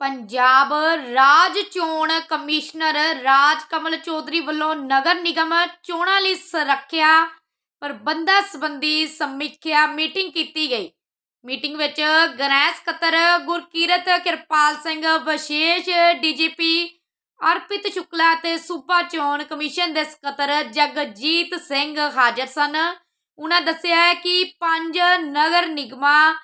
ਪੰਜਾਬ ਰਾਜ ਚੋਣ ਕਮਿਸ਼ਨਰ ਰਾਜ ਕਮਲ ਚੌਧਰੀ ਵੱਲੋਂ ਨਗਰ ਨਿਗਮ ਚੋਣਾਂ ਲਈ ਸੁਰੱਖਿਆ ਪ੍ਰਬੰਧਾਂ ਸੰਬੰਧੀ ਸਮੀਖਿਆ ਮੀਟਿੰਗ ਕੀਤੀ ਗਈ। ਮੀਟਿੰਗ ਵਿੱਚ ਗ੍ਰਹਿ ਸਕੱਤਰ ਗੁਰਕੀਰਤ ਕਿਰਪਾਲ ਸਿੰਘ, ਵਿਸ਼ੇਸ਼ ਡੀਜੀਪੀ ਅਰਪਿਤ ਸ਼ੁਕਲਾ ਤੇ ਸੂਬਾ ਚੋਣ ਕਮਿਸ਼ਨ ਦੇ ਸਕੱਤਰ ਜਗਜੀਤ ਸਿੰਘ ਹਾਜ਼ਰ ਸਨ। ਉਹਨਾਂ ਦੱਸਿਆ ਕਿ ਪੰਜ ਨਗਰ ਨਿਗਮਾਂ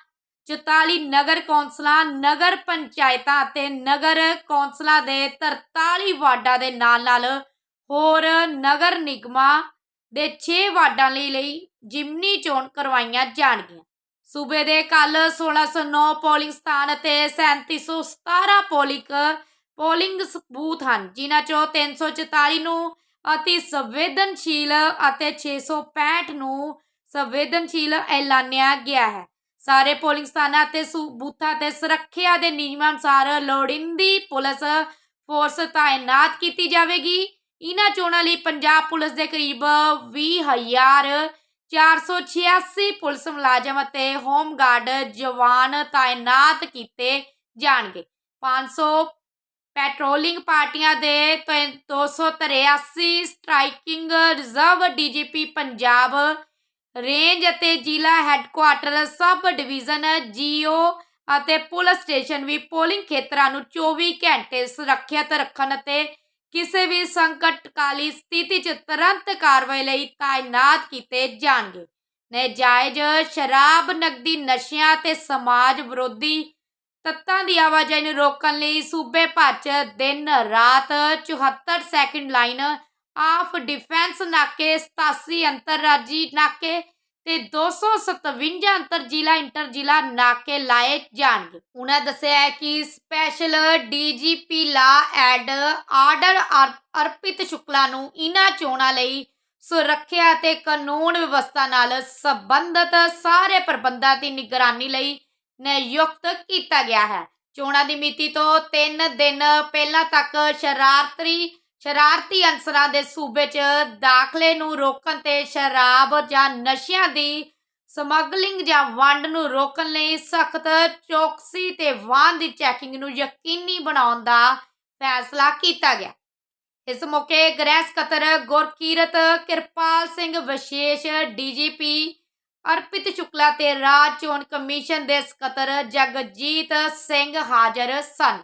44 ਨਗਰ ਕੌਂਸਲਾਂ, ਨਗਰ ਪੰਚਾਇਤਾਂ ਅਤੇ ਨਗਰ ਕੌਂਸਲਾਂ ਦੇ 43 ਵਾਰਡਾਂ ਦੇ ਨਾਲ-ਨਾਲ ਹੋਰ ਨਗਰ ਨਿਗਮਾਂ ਦੇ 6 ਵਾਰਡਾਂ ਲਈ ਲਈ ਜਿਮਨੀ ਚੋਣ ਕਰਵਾਈਆਂ ਜਾਣਗੀਆਂ। ਸੂਬੇ ਦੇ ਕੱਲ 1609 ਪੋਲਿੰਗ ਸਥਾਨ ਅਤੇ 3717 ਪੋਲਿੰਗ ਪੋਲਿੰਗ ਸ- ਬੂਥ ਹਨ, ਜਿਨ੍ਹਾਂ ਚੋਂ 344 ਨੂੰ ਅਤੀ ਸੰਵੇਦਨਸ਼ੀਲ ਅਤੇ 665 ਨੂੰ ਸੰਵੇਦਨਸ਼ੀਲ ਐਲਾਨਿਆ ਗਿਆ ਹੈ। ਸਾਰੇ ਪੋਲਿੰਗ ਸਥਾਨਾਂ ਅਤੇ ਸੂ- ਬੂਥਾਂ ਤੇ ਸੁਰੱਖਿਆ ਦੇ ਨਿਯਮਾਂ ਅਨੁਸਾਰ ਲੋੜੀਂਦੀ ਪੁਲਿਸ ਫੋਰਸ ਤਾਇਨਾਤ ਕੀਤੀ ਜਾਵੇਗੀ। ਇਹਨਾਂ ਚੋਣਾਂ ਲਈ ਪੰਜਾਬ ਪੁਲਿਸ ਦੇ ਕਰੀਬ 20486 ਪੁਲਿਸ ਮੁਲਾਜ਼ਮ ਅਤੇ ਹੋਮਗਾਰਡ ਜਵਾਨ ਤਾਇਨਾਤ ਕੀਤੇ ਜਾਣਗੇ। 500 ਪੈਟਰੋਲਿੰਗ ਪਾਰਟੀਆਂ ਦੇ ਤੇ 283 striking reserve DGP Punjab range ਅਤੇ ਜ਼ਿਲ੍ਹਾ ਹੈੱਡਕੁਆਟਰ ਸਬ ਡਿਵੀਜ਼ਨ ਜੀਓ ਅਤੇ ਪੁਲਿਸ ਸਟੇਸ਼ਨ ਵੀ ਪੋਲਿੰਗ ਖੇਤਰਾਂ ਨੂੰ 24 ਘੰਟੇ ਸੁਰੱਖਿਅਤ ਰੱਖਣ ਅਤੇ ਕਿਸੇ ਵੀ ਸੰਕਟਕਾਲੀ ਸਥਿਤੀ 'ਚ ਤੁਰੰਤ ਕਾਰਵਾਈ ਲਈ ਤਾਇਨਾਤ ਕੀਤੇ ਜਾਣਗੇ। ਨਜਾਇਜ਼ ਸ਼ਰਾਬ, ਨਕਦੀ ਨਸ਼ਿਆਂ ਤੇ ਸਮਾਜ ਵਿਰੋਧੀ ਤੱਤਾਂ ਦੀ ਆਵਾਜਾਈ ਨੂੰ ਰੋਕਣ ਲਈ ਸੂਬੇ ਭਰ 'ਚ ਦਿਨ ਰਾਤ 74 ਸੈਕਿੰਡ ਲਾਈਨ ਆਫ ਡਿਫੈਂਸ ਨਾਕੇ 87 ਅੰਤਰਰਾਜੀ ਨਾਕੇ ਤੇ 257 ਅੰਤਰ ਜ਼ਿਲ੍ਹਾ ਇੰਟਰ ਜ਼ਿਲ੍ਹਾ ਨਾਕੇ ਲਾਏ ਜਾਣਗੇ। ਉਹਨਾਂ ਦੱਸਿਆ ਹੈ ਕਿ special DGP law and order Arpit Shukla ਨੂੰ ਇਹਨਾਂ ਚੋਣਾਂ ਲਈ ਸੁਰੱਖਿਆ ਅਤੇ ਕਾਨੂੰਨ ਵਿਵਸਥਾ ਨਾਲ ਸੰਬੰਧਿਤ ਸਾਰੇ ਪ੍ਰਬੰਧਾਂ ਦੀ ਨਿਗਰਾਨੀ ਲਈ ਨਿਯੁਕਤ ਕੀਤਾ ਗਿਆ ਹੈ। ਚੋਣਾਂ ਦੀ ਮਿਤੀ ਤੋਂ 3 ਦਿਨ ਪਹਿਲਾਂ ਤੱਕ ਸ਼ਰਾਰਤੀ ਸ਼ਰਾਰਤੀ ਅਨਸਰਾਂ ਦੇ ਸੂਬੇ 'ਚ ਦਾਖਲੇ ਨੂੰ ਰੋਕਣ ਤੇ ਸ਼ਰਾਬ ਜਾਂ ਨਸ਼ਿਆਂ ਦੀ ਸਮਗਲਿੰਗ ਜਾਂ ਵੰਡ ਨੂੰ ਰੋਕਣ ਲਈ ਸਖਤ ਚੌਕਸੀ ਤੇ ਵਾਹਨ ਦੀ ਚੈਕਿੰਗ ਨੂੰ ਯਕੀਨੀ ਬਣਾਉਣ ਦਾ ਫੈਸਲਾ ਕੀਤਾ ਗਿਆ। ਇਸ ਮੌਕੇ ਗ੍ਰਹਿ ਸਕੱਤਰ ਗੁਰਕੀਰਤ ਕਿਰਪਾਲ ਸਿੰਘ ਵਿਸ਼ੇਸ਼ ਡੀਜੀਪੀ ਅਰਪਿਤ ਸ਼ੁਕਲਾ ਤੇ ਰਾਜ ਚੋਣ ਕਮਿਸ਼ਨ ਦੇ ਸਕੱਤਰ ਜਗਜੀਤ ਸਿੰਘ ਹਾਜ਼ਰ ਸਨ।